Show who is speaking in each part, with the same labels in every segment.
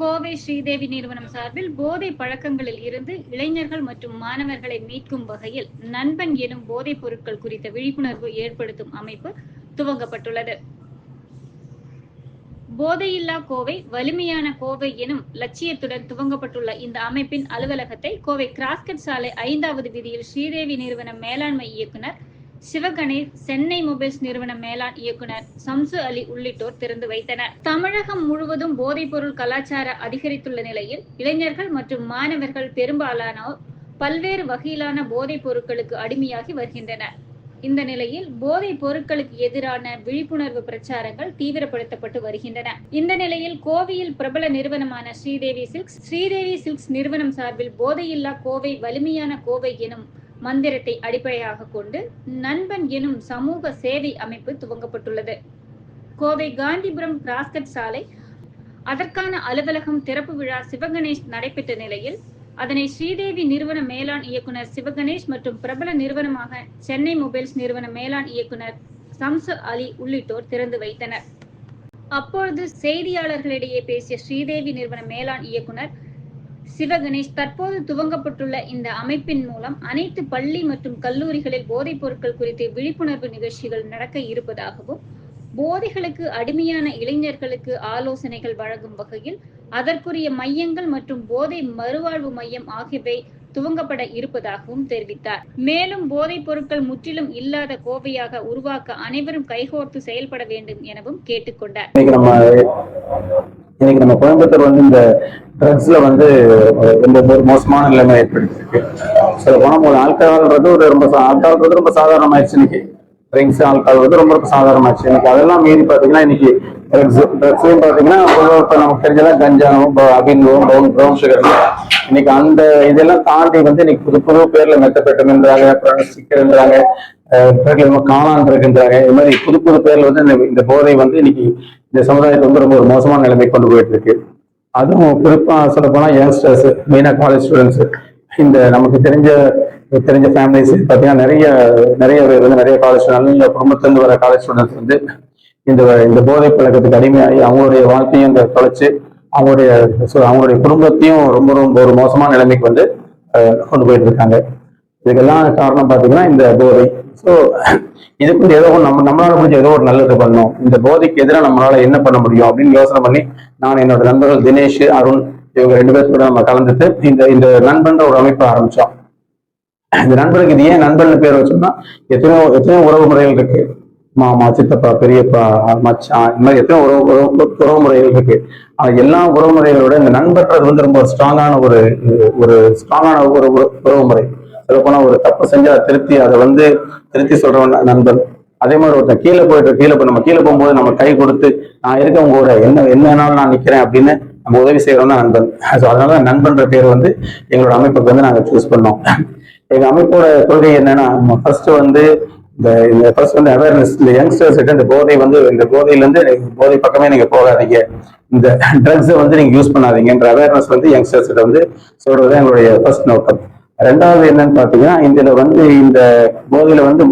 Speaker 1: கோவை ஸ்ரீதேவி நிறுவனம் சார்பில் போதை பழக்கங்களில் இருந்து இளைஞர்கள் மற்றும் மாணவர்களை மீட்கும் வகையில் நண்பன் எனும் போதைப் பொருட்கள் குறித்த விழிப்புணர்வு ஏற்படுத்தும் அமைப்பு துவங்கப்பட்டுள்ளது. போதையில்லா கோவை வலிமையான கோவை எனும் லட்சியத்துடன் துவங்கப்பட்டுள்ள இந்த அமைப்பின் அலுவலகத்தை கோவை கிராஸ்கட் சாலை ஐந்தாவது வீதியில் ஸ்ரீதேவி நிறுவன மேலாண்மை இயக்குனர் சிவகணேஷ் சென்னை மொபைல்ஸ் நிறுவன மேலாண் இயக்குனர் சம்சு அலி உள்ளிட்டோர் திறந்து வைத்தனர். தமிழகம் முழுவதும் போதைப்பொருள் கலாச்சார அதிகரித்துள்ள நிலையில் இளைஞர்கள் மற்றும் மாணவர்கள் பெரும்பாலானோர் பல்வேறு வகையிலான போதைப் பொருட்களுக்கு அடிமையாகி வருகின்றனர். இந்த நிலையில் போதைப் பொருட்களுக்கு எதிரான விழிப்புணர்வு பிரச்சாரங்கள் தீவிரப்படுத்தப்பட்டு வருகின்றன. இந்த நிலையில் கோவையில் பிரபல நிறுவனமான ஸ்ரீதேவி சில்க்ஸ் ஸ்ரீதேவி சில்க்ஸ் நிறுவனம் சார்பில் போதையில்லா கோவை வலிமையான கோவை எனும் மந்திரத்தை அடிப்படையாக கொண்டு நண்பன் எனும் சமூக சேவை அமைப்பு துவங்கப்பட்டுள்ளது. கோவை காந்திபுரம் கிராஸ்கட் சாலை அதற்கான அலுவலகம் திறப்பு விழா சிவகணேஷ் நடைபெற்ற நிலையில் அதனை ஸ்ரீதேவி நிறுவன மேலாண் இயக்குனர் சிவகணேஷ் மற்றும் பிரபல நிறுவனமாக சென்னை மொபைல்ஸ் நிறுவன மேலாண் இயக்குனர் சம்சு அலி உள்ளிட்டோர் திறந்து வைத்தனர். அப்பொழுது செய்தியாளர்களிடையே பேசிய ஸ்ரீதேவி நிறுவன மேலாண் இயக்குனர் சிவகணேஷ் தற்போது துவங்கப்பட்டுள்ள இந்த அமைப்பின் மூலம் அனைத்து பள்ளி மற்றும் கல்லூரிகளில் போதைப் பொருட்கள் குறித்து விழிப்புணர்வு நிகழ்ச்சிகள் நடக்க இருப்பதாகவும் போதைகளுக்கு அடிமையான இளைஞர்களுக்கு ஆலோசனைகள் வழங்கும் வகையில் அதற்குரிய மையங்கள் மற்றும் போதை மறுவாழ்வு மையம் ஆகியவை துவங்கப்பட இருப்பதாகவும் தெரிவித்தார். மேலும் போதைப் பொருட்கள் முற்றிலும் இல்லாத கோவையாக உருவாக்க அனைவரும் கைகோர்த்து செயல்பட வேண்டும் எனவும் கேட்டுக்கொண்டார்.
Speaker 2: இன்னைக்கு நம்ம கோயம்புத்தூர் வந்து இந்த ட்ரக்ஸில் வந்து ரொம்ப ஒரு மோசமான நிலைமை ஏற்படுத்திருக்கு சொல்ல போன ஒரு ஆல்கஹால்ன்றது ஒரு ரொம்ப ஆல்கஹால்ன்றது ரொம்ப சாதாரணமாயிடுச்சு இன்னைக்கு. ட்ரிங்க்ஸ் ஆல்கஹால் வந்து ரொம்ப ரொம்ப சாதாரணமாயிடுச்சு. இன்னைக்கு அதெல்லாம் மீறி பார்த்தீங்கன்னா இன்னைக்கு ட்ரக்ஸ் ட்ரக்ஸ்லையும் பார்த்தீங்கன்னா இப்போ நமக்கு தெரிஞ்சதெல்லாம் கஞ்சாவும் அபின்வும் ப்ரௌன் ப்ரௌன் சுகர் இன்னைக்கு அந்த இதெல்லாம் தாண்டி வந்து இன்னைக்கு புது புது பேர்ல மெத்தப்பெட்டம்ன்றாங்க அப்புறம் ஸ்டிக்கர்ன்றாங்க காணான் இருக்குன்றாங்க இது மாதிரி புது புது பேர்ல வந்து இந்த இந்த போதை வந்து இன்னைக்கு இந்த சமுதாயத்தை வந்து ரொம்ப ஒரு மோசமான நிலைமை கொண்டு போயிட்டு இருக்கு அதுவும் குறிப்பாக சொல்ல போனா யங்ஸ்டர்ஸ் மெயினா காலேஜ் ஸ்டூடெண்ட்ஸு இந்த நமக்கு தெரிஞ்ச தெரிஞ்ச ஃபேமிலிஸ் பார்த்தீங்கன்னா நிறைய நிறைய பேர் வந்து நிறைய காலேஜ் நல்ல குடும்பத்துலேருந்து வர காலேஜ் ஸ்டூடெண்ட்ஸ் வந்து இந்த இந்த போதை பழக்கத்துக்கு அடிமையாகி அவங்களுடைய வாழ்க்கையும் இந்த தொலைச்சு அவங்களுடைய அவங்களுடைய குடும்பத்தையும் ரொம்ப ரொம்ப ஒரு மோசமான நிலைமைக்கு வந்து கொண்டு போயிட்டு இருக்காங்க. இதுக்கெல்லாம் காரணம் பார்த்தீங்கன்னா இந்த போதை. ஸோ இதுக்கு ஏதோ நம்ம நம்மளால முடிஞ்ச ஏதோ ஒரு நல்லது பண்ணணும். இந்த போதைக்கு எதிராக நம்மளால என்ன பண்ண முடியும் அப்படின்னு யோசனை பண்ணி நான் என்னோட நண்பர்கள் தினேஷ் அருண் இவங்க ரெண்டு பேர்த்தோட நம்ம கலந்துட்டு இந்த இந்த நண்பன்ற ஒரு அமைப்பை ஆரம்பிச்சோம். இந்த நண்பனுக்கு இது ஏன் நண்பன் பேர் வச்சோம்னா எத்தனையோ எத்தனையோ உறவு முறைகள் இருக்கு. மாமா சித்தப்பா பெரியப்பா மச்சான் இந்த மாதிரி எத்தனையோ உறவு உறவு உறவு முறைகள் இருக்கு. ஆனா எல்லா உறவு முறைகளோட இந்த நண்பன்றது வந்து ரொம்ப ஸ்ட்ராங்கான ஒரு ஒரு ஸ்ட்ராங்கான ஒரு உறவு முறை. சொல்லப்போனா ஒரு தப்பு செஞ்சு அதை திருத்தி அதை வந்து திருத்தி சொல்றவன் நண்பன். அதே மாதிரி ஒருத்தன் கீழே போயிட்டு கீழே போய் நம்ம கீழே போகும்போது நம்ம கை கொடுத்து நான் இருக்கேன் உங்க கூட என்ன என்னனாலும் நான் நிக்கிறேன் அப்படின்னு நம்ம உதவி செய்யறோம்னா நண்பன். ஸோ அதனால நண்பன்ற பேர் வந்து எங்களோட அமைப்புக்கு வந்து நாங்க சூஸ் பண்ணோம். எங்க அமைப்போட கொள்கை என்னன்னா நம்ம ஃபர்ஸ்ட் வந்து இந்த இந்த ஃபர்ஸ்ட் வந்து அவேர்னஸ் இந்த யங்ஸ்டர்ஸ் கிட்ட இந்த போதை வந்து இந்த போதையிலேருந்து போதை பக்கமே நீங்க போகாதீங்க. இந்த ட்ரக்ஸை வந்து நீங்க யூஸ் பண்ணாதீங்கன்ற அவேர்னஸ் வந்து யங்ஸ்டர்ஸ் கிட்ட வந்து சொல்றது எங்களுடைய ஃபர்ஸ்ட் நோக்கம். ரெண்டாவது என்னன்னு பாத்தீங்கன்னா இதுல வந்து இந்த போதையில வந்து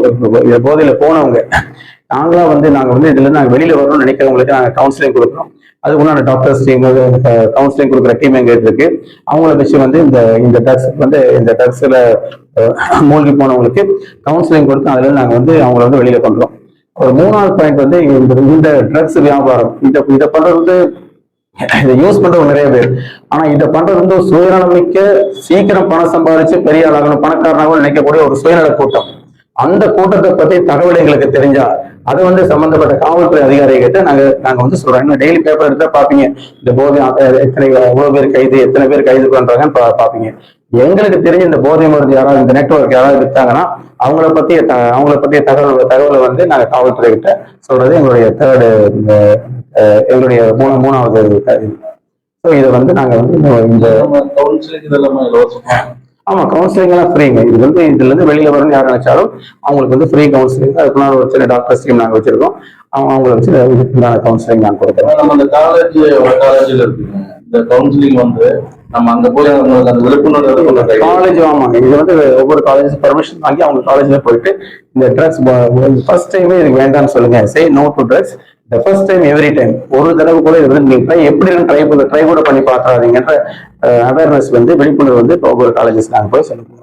Speaker 2: இந்த போதையில போனவங்க நாங்களா வந்து நாங்க வந்து இதுல நாங்க வெளியில வரணும்னு நினைக்கிறவங்களுக்கு நாங்க கவுன்சிலிங் கொடுக்குறோம். அதுக்கு உண்டான டாக்டர்ஸ் டீம் கவுன்சிலிங் கொடுக்குற டீம் எங்க இருக்கு. அவங்கள வச்சு வந்து இந்த இந்த ட்ரக்ஸ் வந்து இந்த ட்ரக்ஸ்ல மூழ்கி போனவங்களுக்கு கவுன்சிலிங் கொடுத்து அதுல நாங்க வந்து அவங்கள வந்து வெளியில பண்றோம் ஒரு மூணாவது பாயிண்ட் வந்து இந்த இந்த ட்ரக்ஸ் வியாபாரம் இதை இதை பண்றது வந்து இதை யூஸ் பண்றவங்க நிறைய பேர். ஆனா இதை பண்றது வந்து ஒரு சுயநலமிக்க சீக்கிரம் பணம் சம்பாதிச்சு பெரிய ஆளாகணும் பணக்காரனாகவும் நினைக்கக்கூடிய ஒரு சுயநல கூட்டம். அந்த கூட்டத்தை பத்தி தகவல் எங்களுக்கு தெரிஞ்சா அது வந்து சம்பந்தப்பட்ட காவல்துறை அதிகாரிகிட்ட நாங்க நாங்க வந்து சொல்றோம். டெய்லி பேப்பர் எடுத்தா பாப்பீங்க இந்த போதை எத்தனை எவ்வளவு பேர் கைது எத்தனை பேர் கைது பண்றாங்கன்னு பா- பாப்பீங்க எங்களுக்கு தெரிஞ்ச இந்த போதை மருந்து யாராவது இந்த நெட்வொர்க் யாராவது விற்றாங்கன்னா அவங்கள பத்திய த- அவங்கள பத்திய தகவல் தகவலை வந்து நாங்க காவல்துறை கிட்ட சொல்றது எங்களுடைய தேர்டு எங்களுடைய மூணு மூணாவது ஸோ இதை வந்து நாங்க வந்து இந்த- இந்த
Speaker 3: கவுன்சிலிங்
Speaker 2: எல்லாம் ஃப்ரீங்க இது வந்து இதுல இருந்து வெளியில வரணும்னு யார் நினைச்சாலும் அவங்களுக்கு வந்து ஃப்ரீ கவுன்சிலிங் அதுக்குள்ள ஒரு சின்ன டாக்டர்ஸ் டீம் நாங்க வச்சிருக்கோம். அவங்க அவங்களை வச்சு இதுக்குண்டான கவுன்சிலிங் நாங்க கொடுக்குறோம்.
Speaker 3: நம்ம அந்த காலேஜ் காலேஜ்ல இருக்குங்க. இந்த கவுன்சிலிங் வந்து நம்ம அங்க போய் அவங்களுக்கு அந்த விழிப்புணர்வு
Speaker 2: காலேஜ் ஆமாங்க. இது வந்து ஒவ்வொரு காலேஜ் பர்மிஷன் வாங்கி அவங்க காலேஜ்ல போயிட்டு இந்த ட்ரக்ஸ் ஃபர்ஸ்ட் டைமே இதுக்கு வேண்டாம்னு சொல்லுங்க. Say no to drugs the first time every time ஒரு தடவை கூட இது வந்து நீங்கள் எப்படி ட்ரை ட்ரை கூட பண்ணி பார்க்காதீங்கன்ற அவேர்னஸ் வந்து விழிப்புணர்வு வந்து இப்போ ஒவ்வொரு காலேஜஸ் நாங்கள் போய் சொல்லுவோம்